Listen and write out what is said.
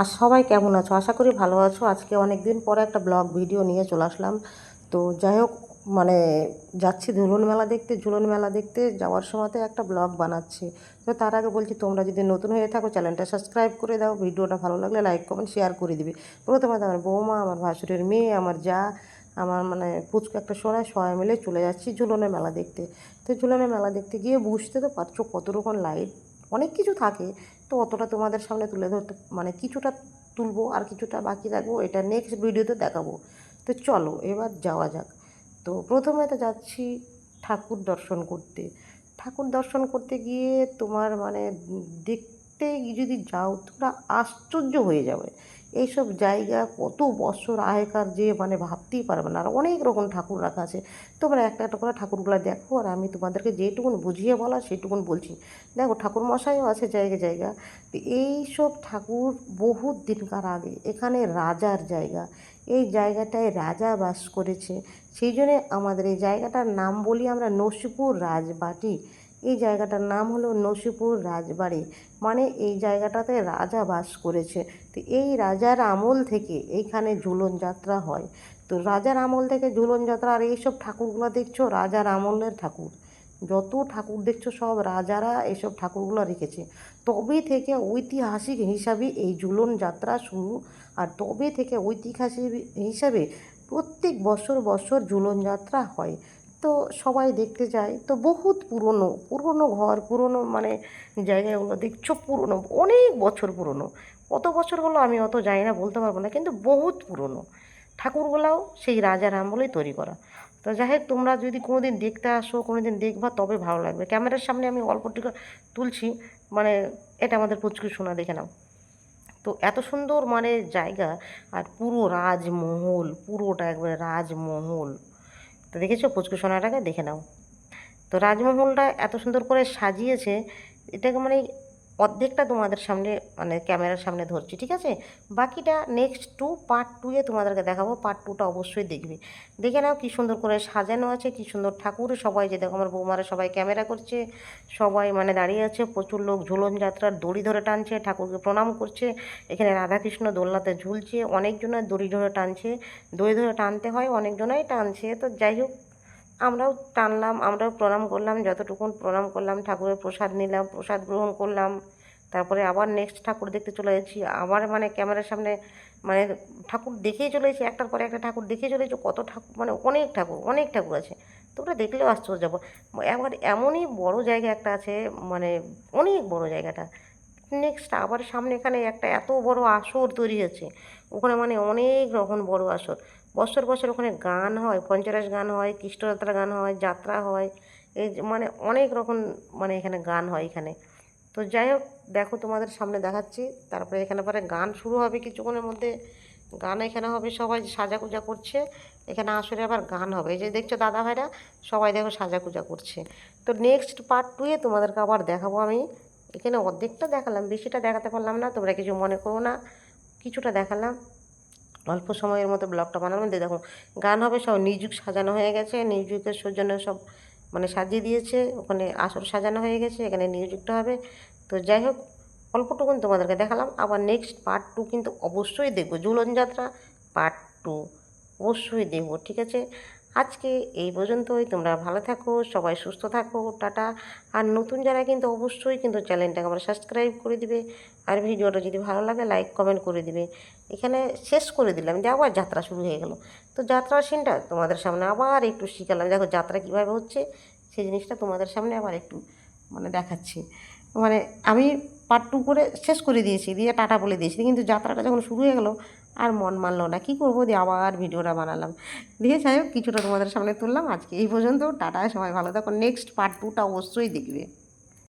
আর সবাই কেমন আছো? আশা করি ভালো আছো। আজকে অনেক দিন পরে একটা ব্লগ ভিডিও নিয়ে চলে আসলাম। তো যাই হোক মানে যাচ্ছি ঝুলন মেলা দেখতে। ঝুলন মেলা দেখতে যাওয়ার সময়তে একটা ব্লগ বানাচ্ছি। তো তার আগে বলছি, তোমরা যদি নতুন হয়ে থাকো, চ্যানেলটা সাবস্ক্রাইব করে দাও। ভিডিওটা ভালো লাগলে লাইক, কমেন্ট শেয়ার করে দিবে। প্রথমে আমার বৌমা, আমার ভাসুরের মেয়ে, আমার যা, আমার মানে পুচকু একটা সোনায় সবাই মিলে চলে যাচ্ছি ঝুলনের মেলা দেখতে। তো ঝুলনের মেলা দেখতে গিয়ে বুঝতে তো পারছ কত রকম লাইট অনেক কিছু থাকে। তো অতটা তোমাদের সামনে তুলে ধরতে মানে কিছুটা তুলবো আর কিছুটা বাকি রাখব, এটা নেক্সট ভিডিওতে দেখাবো। তো চলো, এবার যাওয়া যাক। তো প্রথমে তো যাচ্ছি ঠাকুর দর্শন করতে। ঠাকুর দর্শন করতে গিয়ে তোমার মানে দেখতে যদি যাও, তোমরা আশ্চর্য হয়ে যাবে। এইসব জায়গা কত বছর আগেকার যে মানে ভাবতেই পারবে না। আর অনেক রকম ঠাকুর রাখা আছে। তোমরা একটা একটা করে ঠাকুরগুলো দেখো আর আমি তোমাদেরকে যেটুকুন বুঝিয়ে বলা সেটুকুন বলছি। দেখো ঠাকুর মশাইও আছে জায়গা জায়গা। তো এই সব ঠাকুর বহুত দিনকার আগে। এখানে রাজার জায়গা। এই জায়গাটায় রাজা বাস করেছে। সেই জন্যে আমাদের এই জায়গাটার নাম বলি আমরা নসিপুর রাজবাটি। এই জায়গাটার নাম হলো নসিপুর রাজবাড়ি। মানে এই জায়গাটাতে রাজা বাস করেছে। তো এই রাজার আমল থেকে এইখানে ঝুলন যাত্রা হয়। তো রাজার আমল থেকে ঝুলন যাত্রা আর এইসব ঠাকুরগুলো দেখছ? রাজার আমলের ঠাকুর। যত ঠাকুর দেখছ সব রাজারা এইসব ঠাকুরগুলো রেখেছে। তবে থেকে ঐতিহাসিক হিসাবে এই ঝুলন যাত্রা শুরু। আর তবে থেকে ঐতিহাসিক হিসাবে প্রত্যেক বছর বছর ঝুলন যাত্রা হয়। তো সবাই দেখতে যায়। তো বহুত পুরনো পুরনো ঘর, পুরনো মানে জায়গাগুলো দেখছ পুরনো, অনেক বছর পুরনো। কত বছর হলো আমি অত জানি না, বলতে পারব না, কিন্তু বহুত পুরনো। ঠাকুরগুলাও সেই রাজার আমলেই তৈরি করা। তো যাই হোক তোমরা যদি কোনো দিন দেখতে আসো কোনো দিন দেখবা, তবে ভালো লাগবে। ক্যামেরার সামনে আমি অল্পটুকু তুলছি মানে এটা আমাদের পুচকু শোনা দেখে নাও। তো এত সুন্দর মানে জায়গা, আর পুরো রাজমহল, পুরোটা একবারে রাজমহল। তো দেখেছ? পুচকু সোনাটাকে দেখে নাও। তো রাজমহলটা এত সুন্দর করে সাজিয়েছে এটাকে মানে অর্ধেকটা তোমাদের সামনে মানে ক্যামেরার সামনে ধরছি, ঠিক আছে? বাকিটা নেক্সট টু পার্ট টুয়ে তোমাদেরকে দেখাবো। পার্ট টুটা অবশ্যই দেখবে। দেখে নাও কী সুন্দর করে সাজানো আছে, কী সুন্দর ঠাকুর, সবাই যে দেখো, আমার বৌমারা সবাই ক্যামেরা করছে, সবাই মানে দাঁড়িয়ে আছে, প্রচুর লোক ঝুলন যাত্রার দড়ি ধরে টানছে, ঠাকুরকে প্রণাম করছে, এখানে রাধাকৃষ্ণ দোলনাতে ঝুলছে, অনেকজনের দড়ি ধরে টানছে, দড়ি ধরে টানতে হয়, অনেকজনাই টানছে, তো যাই হোক আমরাও টানলাম, আমরাও প্রণাম করলাম, যতটুকুন প্রণাম করলাম, ঠাকুরের প্রসাদ নিলাম, প্রসাদ গ্রহণ করলাম। তারপরে আবার নেক্সট ঠাকুর দেখতে চলে যাচ্ছি আবার মানে ক্যামেরার সামনে মানে ঠাকুর দেখেই চলে এসেছি, একটার পরে একটা ঠাকুর দেখে চলেছি কত ঠাকুর মানে অনেক ঠাকুর অনেক ঠাকুর আছে। তোমরা দেখলেও আশ্চর্য যাব এবার এমনই বড় জায়গা একটা আছে মানে অনেক বড় জায়গাটা। নেক্সট আবার সামনে এখানে একটা এত বড় আসর তৈরি হয়েছে। ওখানে মানে অনেক রকম বড় আসর। বছর বছর ওখানে গান হয় পঞ্চরাস গান হয়, কৃষ্ণযাত্রা গান হয়, যাত্রা হয়। এই মানে অনেক রকম মানে এখানে গান হয় এখানে। তো যাই হোক, দেখো তোমাদের সামনে দেখাচ্ছি। তারপরে এখানে পরে গান শুরু হবে কিছুক্ষণের মধ্যে। গান এখানে হবে, সবাই সাজা পূজা করছে। এখানে আসলে আবার গান হবে। এই যে দেখছ দাদা ভাইরা, সবাই দেখো সাজা পূজা করছে। তো নেক্সট পার্ট টুয়ে তোমাদেরকে আবার দেখাবো আমি। এখানে অর্ধেকটা দেখালাম, বেশিটা দেখাতে পারলাম না, তোমরা কিছু মনে করো না। কিছুটা দেখালাম। অল্প সময়ের মতো ব্লগটা বানালাম। দিয়ে দেখো, গান হবে, সব নিউজিক সাজানো হয়ে গেছে নিউজিকের সৌজন্য সব মানে সাজিয়ে দিয়েছে, ওখানে আসর সাজানো হয়ে গেছে, এখানে নিউজিকটা হবে। তো যাই হোক, অল্পটুকুন তোমাদেরকে দেখালাম। আবার নেক্সট পার্ট টু কিন্তু অবশ্যই দেখব। ঝুলন যাত্রা পার্ট টু অবশ্যই দেখব, ঠিক আছে? আজকে এই পর্যন্তই, তোমরা ভালো থাকো, সবাই সুস্থ থাকো, টাটা। আর নতুন যারা কিন্তু অবশ্যই কিন্তু চ্যানেলটাকে আমরা সাবস্ক্রাইব করে দিবে, আর ভিডিওটা যদি ভালো লাগে লাইক কমেন্ট করে দিবে। এখানে শেষ করে দিলাম, যে আবার যাত্রা শুরু হয়ে গেল। তো যাত্রার সিনটা তোমাদের সামনে আবার একটু শিখালাম, দেখো যাত্রা কীভাবে হচ্ছে, সেই জিনিসটা তোমাদের সামনে আবার একটু মানে দেখাচ্ছি। মানে আমি পার্ট টু করে শেষ করে দিয়েছি, দিয়ে টাটা বলে দিয়েছি, কিন্তু যাত্রাটা যখন শুরু হয়ে গেলো আর মন মানলো না। কী করব? দিয়ে আবার ভিডিওটা বানালাম। দিয়ে যাই হোক, কিছুটা তোমাদের সামনে তুললাম। আজকে এই পর্যন্ত। টাটা, সবাই ভালো থাকো। নেক্সট পার্ট টুটা অবশ্যই দেখবে।